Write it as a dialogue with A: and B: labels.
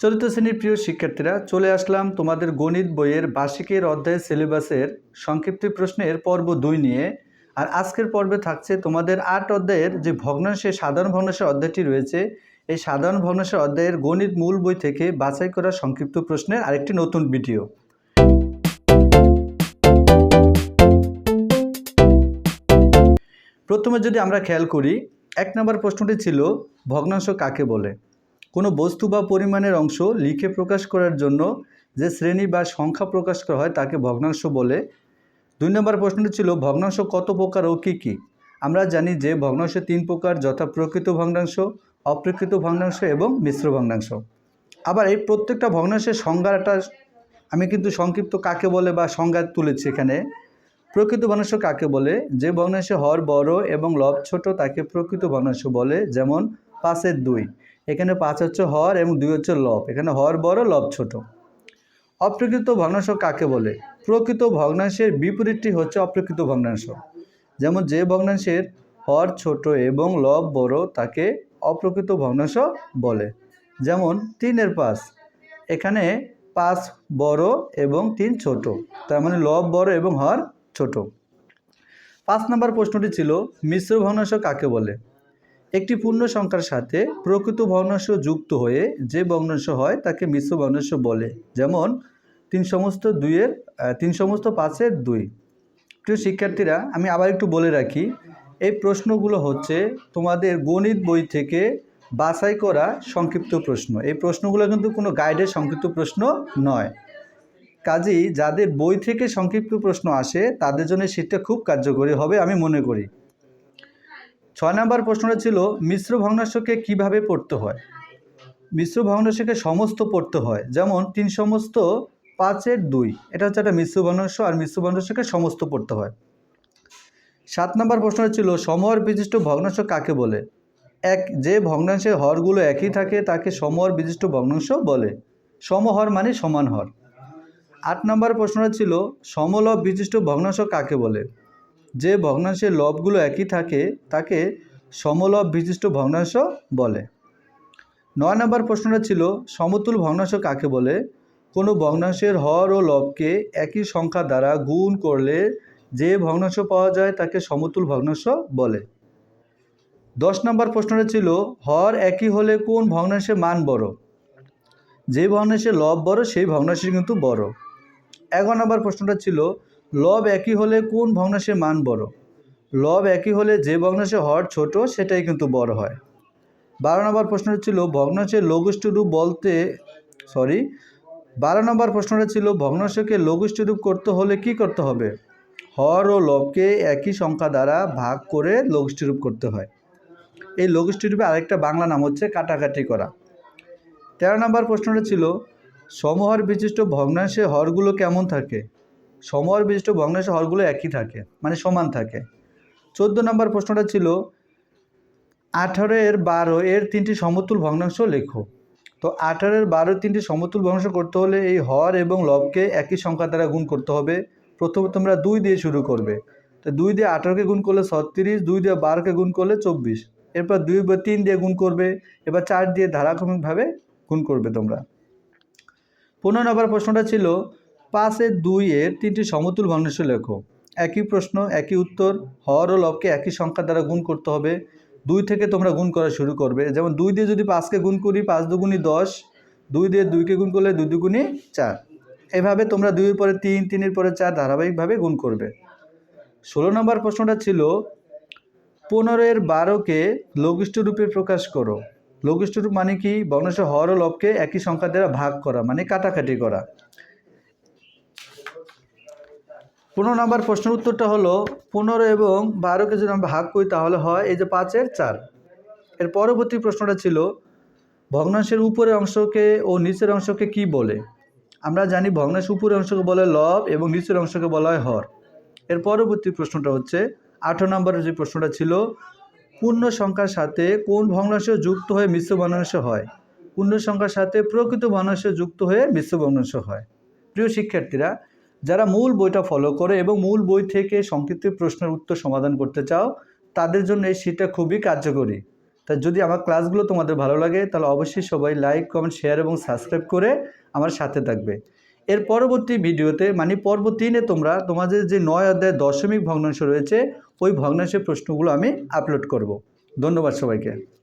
A: চতুর্থ শ্রেণির প্রিয় শিক্ষার্থীরা, চলে আসলাম তোমাদের গণিত বইয়ের বার্ষিকের অধ্যায় সিলেবাসের সংক্ষিপ্ত প্রশ্নের পর্ব দুই নিয়ে। আর আজকের পর্বে থাকছে তোমাদের আট অধ্যায়ের যে ভগ্নাংশের সাধারণ ভগ্নাংশের অধ্যায়টি রয়েছে। এই সাধারণ ভগ্নাংশের অধ্যায়ের গণিত মূল বই থেকে বাছাই করা সংক্ষিপ্ত প্রশ্নের আরেকটি নতুন ভিডিও। প্রথমে যদি আমরা খেয়াল করি, এক নম্বর প্রশ্নটি ছিল, ভগ্নাংশ কাকে বলে? কোনো বস্তু বা পরিমাণের অংশ লিখে প্রকাশ করার জন্য যে শ্রেণি বা সংখ্যা প্রকাশ করা হয় তাকে ভগ্নাংশ বলে। দুই নম্বর প্রশ্নটি ছিল, ভগ্নাংশ কত প্রকার ও কী কী? আমরা জানি যে ভগ্নাংশ তিন প্রকার যথা প্রকৃত ভগ্নাংশ, অপ্রকৃত ভগ্নাংশ এবং মিশ্র ভগ্নাংশ। আবার এই প্রত্যেকটা ভগ্নাংশের সংজ্ঞাটা আমি কিন্তু সংক্ষিপ্ত কাকে বলে বা সংজ্ঞা তুলেছি এখানে। প্রকৃত ভগ্নাংশ কাকে বলে? যে ভগ্নাংশে হর বড় এবং লব ছোট তাকে প্রকৃত ভগ্নাংশ বলে, যেমন পাঁচের দুই। এখানে পাঁচ হচ্ছে হর এবং দুই হচ্ছে লব। এখানে হর বড়, লব ছোট। অপ্রকৃত ভগ্নাংশ কাকে বলে? প্রকৃত ভগ্নাংশের বিপরীতটি হচ্ছে অপ্রকৃত ভগ্নাংশ। যেমন যে ভগ্নাংশের হর ছোট এবং লব বড়, তাকে অপ্রকৃত ভগ্নাংশ বলে। যেমন তিনের পাঁচ, এখানে পাঁচ বড় এবং তিন ছোট। তার মানে লব বড় এবং হর ছোট। পাঁচ নম্বর প্রশ্নটি ছিল, মিশ্র ভগ্নাংশ কাকে বলে? একটি পূর্ণ সংখ্যার সাথে প্রকৃত ভগ্নাংশ যুক্ত হয়ে যে ভগ্নাংশ হয় তাকে মিশ্র ভগ্নাংশ বলে। যেমন, তিন সমস্ত দুইয়ের তিন সমস্ত পাঁচের দুই। প্রিয় শিক্ষার্থীরা, আমি আবার একটু বলে রাখি, এই প্রশ্নগুলো হচ্ছে তোমাদের গণিত বই থেকে বাছাই করা সংক্ষিপ্ত প্রশ্ন। এই প্রশ্নগুলো কিন্তু কোনো গাইডের সংক্ষিপ্ত প্রশ্ন নয়। কাজেই যাদের বই থেকে সংক্ষিপ্ত প্রশ্ন আসে, তাদের জন্য সেটা খুব কার্যকরী হবে আমি মনে করি। ছয় নম্বর প্রশ্নটা ছিল, মিশ্র ভগ্নাংশকে কীভাবে পড়তে হয়? মিশ্র ভগ্নাংশকে সমস্ত পড়তে হয়। যেমন, তিন সমস্ত, পাঁচের দুই। এটা হচ্ছে একটা মিশ্র ভগ্নাংশ আর মিশ্র ভগ্নাংশকে সমস্ত পড়তে হয়। সাত নম্বর প্রশ্নটা ছিল সমহর বিশিষ্ট ভগ্নাংশ কাকে বলে? এক, যে ভগ্নাংশের হরগুলো একই থাকে, তাকে সমহর বিশিষ্ট ভগ্নাংশ বলে। সমহর মানে সমান হর। আট নম্বর প্রশ্নটা ছিল সমলব বিশিষ্ট ভগ্নাংশ কাকে বলে? যে ভগ্নাংশের লবগুলো একই থাকে, তাকে সমলব বিশিষ্ট ভগ্নাংশ বলে। নয় নম্বর প্রশ্নটা ছিল, সমতুল ভগ্নাংশ কাকে বলে? কোনো ভগ্নাংশের হর ও লবকে একই সংখ্যা দ্বারা গুণ করলে যে ভগ্নাংশ পাওয়া যায় তাকে সমতুল ভগ্নাংশ বলে। দশ নম্বর প্রশ্নটা ছিল, হর একই হলে কোন ভগ্নাংশের মান বড়? যে ভগ্নাংশের লব বড়, সেই ভগ্নাংশের কিন্তু বড়। এগারো নম্বর প্রশ্নটা ছিল লব একই হলে কোন ভগ্নাংশের মান বড়? লব একই হলে যে ভগ্নাংশের হর ছোট, সেটাই কিন্তু বড় হয়। বারো নম্বর প্রশ্নটা ছিল, ভগ্নাংশের লঘিষ্ঠ রূপ বলতে সরি বারো নম্বর প্রশ্নটা ছিল, ভগ্নাংশকে লঘিষ্ঠ রূপ করতে হলে কি করতে হবে? হর ও লবকে একই সংখ্যা দ্বারা ভাগ করে লঘিষ্ঠ রূপ করতে হয়। এই লঘিষ্ঠ রূপে আরেকটা বাংলা নাম হচ্ছে কাটাকাটি করা। তেরো নম্বর প্রশ্নটা ছিল, সমহর বিশিষ্ট ভগ্নাংশে হরগুলো কেমন থাকে? সমহর বিশিষ্ট ভগ্নাংশে হরগুলো একই থাকে মানে সমান থাকে। চোদ্দ নম্বর প্রশ্নটা ছিল আঠারো এর বারো এর তিনটি সমতুল ভগ্নাংশ লেখো। তো আঠারো এর বারো তিনটি সমতুল ভগ্নাংশ করতে হলে এই হর এবং লবকে একই সংখ্যা দ্বারা গুণ করতে হবে। প্রথমে তোমরা দুই দিয়ে শুরু করবে। তো দুই দিয়ে আঠারোকে গুণ করলে ছত্রিশ, দুই দিয়ে বারোকে গুণ করলে চব্বিশ। এরপর দুই বা তিন দিয়ে গুণ করবে, এবার চার দিয়ে ধারাক্রমিকভাবে গুণ করবে তোমরা। পনেরো নম্বর প্রশ্নটা ছিল পাঁচের দুই এর তিনটি সমতুল ভগ্নাংশ লেখো। একই প্রশ্ন, একই উত্তর, হর ও লবকে একই সংখ্যা দ্বারা গুণ করতে হবে। দুই থেকে তোমরা গুণ করা শুরু করবে। যেমন দুই দিয়ে যদি পাঁচকে গুণ করি, পাঁচ দুগুণি দশ, দুই দিয়ে দুইকে গুণ করলে দুই দুগুণি চার। এভাবে তোমরা দুইয়ের পরে তিন, তিনের পরে চার ধারাবাহিকভাবে গুণ করবে। ষোলো নম্বর প্রশ্নটা ছিল পনেরোর বারোকে লঘিষ্ঠ রূপে প্রকাশ করো। লঘিষ্ঠ রূপ মানে কি? ভগ্নাংশ হর ও লবকে একই সংখ্যা দ্বারা ভাগ করা মানে কাটাকাটি করা। পনেরো নম্বর প্রশ্নের উত্তরটা হলো পনেরো এবং বারোকে যদি আমরা ভাগ করি তাহলে হয় এই যে পাঁচের চার। এর পরবর্তী প্রশ্নটা ছিল, ভগ্নাংশের উপরের অংশকে ও নিচের অংশকে কি বলে? আমরা জানি ভগ্নাংশের উপরের অংশকে বলে লব এবং নিচের অংশকে বলা হয় হর। এর পরবর্তী প্রশ্নটা হচ্ছে, আঠারো নম্বরের যে প্রশ্নটা ছিল, পূর্ণ সংখ্যার সাথে কোন ভগ্নাংশ যুক্ত হয়ে মিশ্র ভগ্নাংশ হয়? পূর্ণ সংখ্যার সাথে প্রকৃত ভগ্নাংশ যুক্ত হয়ে মিশ্র ভগ্নাংশ হয়। প্রিয় শিক্ষার্থীরা যারা মূল বইটা ফলো করে এবং মূল বই থেকে সংক্ষিপ্ত প্রশ্নের উত্তর সমাধান করতে চাও, তাদের জন্য এই শীটটা খুবই কার্যকরী। তা যদি আমার ক্লাসগুলো তোমাদের ভালো লাগে, তাহলে অবশ্যই সবাই লাইক কমেন্ট শেয়ার এবং সাবস্ক্রাইব করে আমার সাথে থাকবে। এর পরবর্তী ভিডিওতে মানে পর্ব তিনে তোমরা তোমাদের যে নয় অধ্যায় দশমিক ভগ্নাংশ রয়েছে, ওই ভগ্নাংশের প্রশ্নগুলো আমি আপলোড করব। ধন্যবাদ সবাইকে।